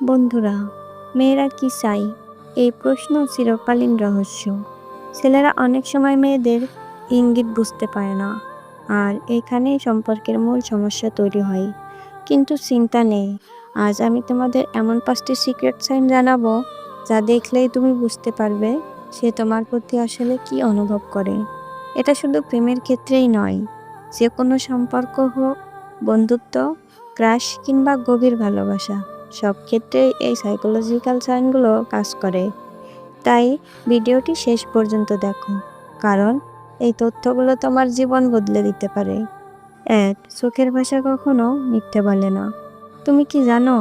বন্ধুরা, মেয়েরা কি চাই এই প্রশ্ন চিরকালীন রহস্য। ছেলেরা অনেক সময় মেয়েদের ইঙ্গিত বুঝতে পারে না, আর এখানেই সম্পর্কের মূল সমস্যা তৈরি হয়। কিন্তু চিন্তা নেই, আজ আমি তোমাদের এমন পাঁচটি সিক্রেট সাইন জানাব, যা দেখলেই তুমি বুঝতে পারবে সে তোমার প্রতি আসলে কি অনুভব করে। এটা শুধু প্রেমের ক্ষেত্রেই নয় যে কোনো সম্পর্ক হোক, বন্ধুত্ব, ক্রাশ কিংবা গভীর ভালোবাসা সব ক্ষেত্রেই এই সাইকোলজিক্যাল সাইনগুলো কাজ করে। তাই ভিডিওটি শেষ পর্যন্ত দেখো, কারণ এই তথ্যগুলো তোমার জীবন বদলে দিতে পারে। এক চোখের ভাষা কখনো মিথ্যে বলে না। তুমি কি জানো,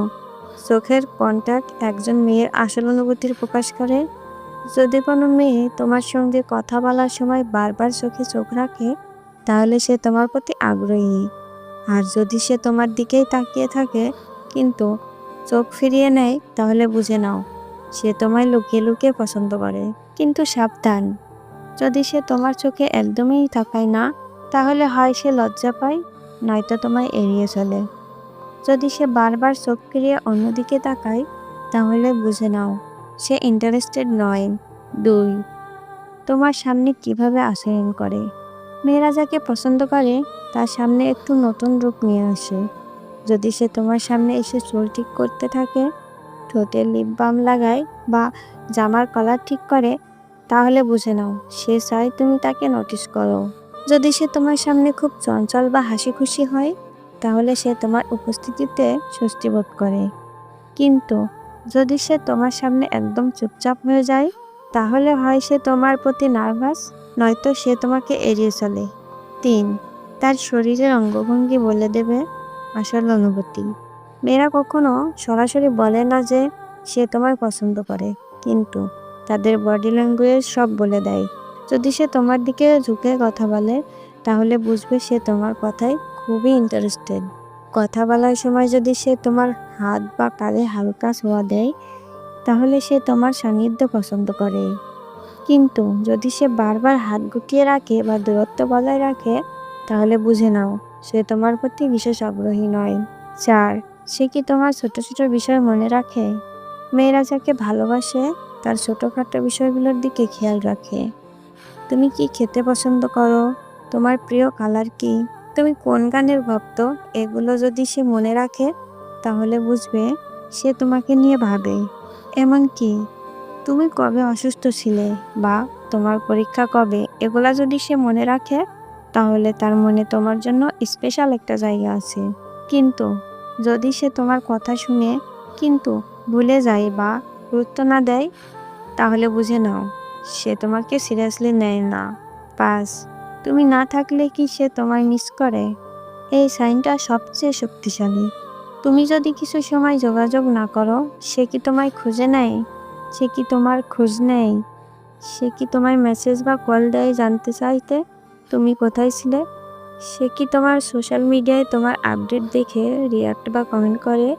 চোখের কন্ট্যাক্ট একজন মেয়ের আসল অনুভূতির প্রকাশ করে? যদি কোনো মেয়ে তোমার সঙ্গে কথা বলার সময় বারবার চোখে চোখ রাখে, তাহলে সে তোমার প্রতি আগ্রহী। আর যদি সে তোমার দিকেই তাকিয়ে থাকে, কিন্তু চোখ ফিরিয়ে নেয়, তাহলে বুঝে নাও, সে তোমায় লুকিয়ে লুকিয়ে পছন্দ করে। কিন্তু সাবধান, যদি সে তোমার চোখে একদমই তাকায় না, তাহলে হয় সে লজ্জা পায়, নয়তো তোমায় এড়িয়ে চলে। যদি সে বারবার চোখ ফিরিয়ে অন্যদিকে তাকায়, তাহলে বুঝে নাও, সে ইন্টারেস্টেড নয়। দুই, তোমার সামনে কীভাবে আচরণ করে? মেয়েরা যাকে পছন্দ করে, তার সামনে একটু নতুন রূপ নিয়ে আসে। যদি সে তোমার সামনে এসে চুল ঠিক করতে থাকে, ঠোঁটে লিপ বাম লাগায় বা জামার কলার ঠিক করে, তাহলে বুঝে নাও, সে চায় তুমি তাকে নোটিস করো। যদি সে তোমার সামনে খুব চঞ্চল বা হাসি খুশি হয়, তাহলে সে তোমার উপস্থিতিতে স্বস্তি বোধ করে। কিন্তু যদি সে তোমার সামনে একদম চুপচাপ হয়ে যায়, তাহলে হয় সে তোমার প্রতি নার্ভাস নয়তো সে তোমাকে এড়িয়ে চলে। তিন, তার শরীরের অঙ্গভঙ্গি বলে দেবে আসল অনুভূতি। মেয়েরা কখনো সরাসরি বলে না যে সে তোমার পছন্দ করে, কিন্তু তাদের বডি ল্যাঙ্গুয়েজ সব বলে দেয়। যদি সে তোমার দিকে ঝুঁকে কথা বলে, তাহলে বুঝবে সে তোমার কথায় খুবই ইন্টারেস্টেড কথা বলার সময় যদি সে তোমার হাত বা কাঁধে হালকা ছোঁয়া দেয়, তাহলে সে তোমার সান্নিধ্য পছন্দ করে। কিন্তু যদি সে বারবার হাত গুটিয়ে রাখে বা দূরত্ব বজায় রাখে, তাহলে বুঝে নাও সে তোমার প্রতি বিশেষ আগ্রহী নয়। চার, সে কি তোমার ছোট ছোট বিষয় মনে রাখে? মেয়েরা যাকে ভালোবাসে, তার ছোটোখাটো বিষয়গুলোর দিকে খেয়াল রাখে। তুমি কি খেতে পছন্দ করো? তোমার প্রিয় কালার কি? তুমি কোন গানের ভক্ত? এগুলো যদি সে মনে রাখে, তাহলে বুঝবে সে তোমাকে নিয়ে ভাবে। এমনকি, তুমি কবে অসুস্থ ছিলে বা তোমার পরীক্ষা কবে? এগুলা যদি সে মনে রাখে তাহলে তার মনে তোমার জন্য স্পেশাল একটা জায়গা আছে। কিন্তু যদি সে তোমার কথা শুনে কিন্তু ভুলে যায় বা গুরুত্ব না দেয়, তাহলে বুঝে নাও, সে তোমাকে সিরিয়াসলি নেয় না। পাস তুমি না থাকলে কি সে তোমায় মিস করে? এই সাইনটা সবচেয়ে শক্তিশালী। তুমি যদি কিছু সময় যোগাযোগ না করো, সে কি তোমায় খুঁজে নেয়? সে কি তোমার খোঁজ নেয়? সে কি তোমায় মেসেজ বা কল দেয় জানতে চাইতে? তুমি কোথায় ছিলে? সে কি তোমার সোশ্যাল মিডিয়ায় তোমার আপডেট দেখে রিয়াক্ট বা কমেন্ট করে?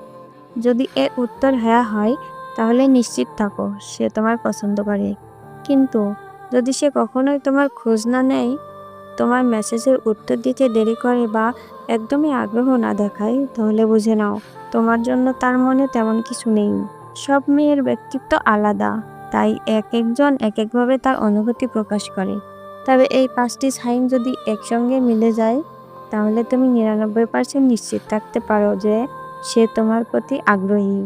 যদি এর উত্তর হ্যাঁ হয়, তাহলে নিশ্চিত থাকো, সে তোমার পছন্দ করে। কিন্তু যদি সে কখনোই তোমার খোঁজ না নেয়, তোমার মেসেজের উত্তর দিতে দেরি করে বা একদমই আগ্রহ না দেখায়, তাহলে বুঝে নাও, তোমার জন্য তার মনে তেমন কিছু নেই। সব মেয়ের ব্যক্তিত্ব আলাদা, তাই এক একজন এক একভাবে তার অনুভূতি প্রকাশ করে। তবে এই পাঁচটি সাইন যদি একসঙ্গে মিলে যায়, তাহলে তুমি নিরানব্বই পার্সেন্ট নিশ্চিত থাকতে পারো যে সে তোমার প্রতি আগ্রহী।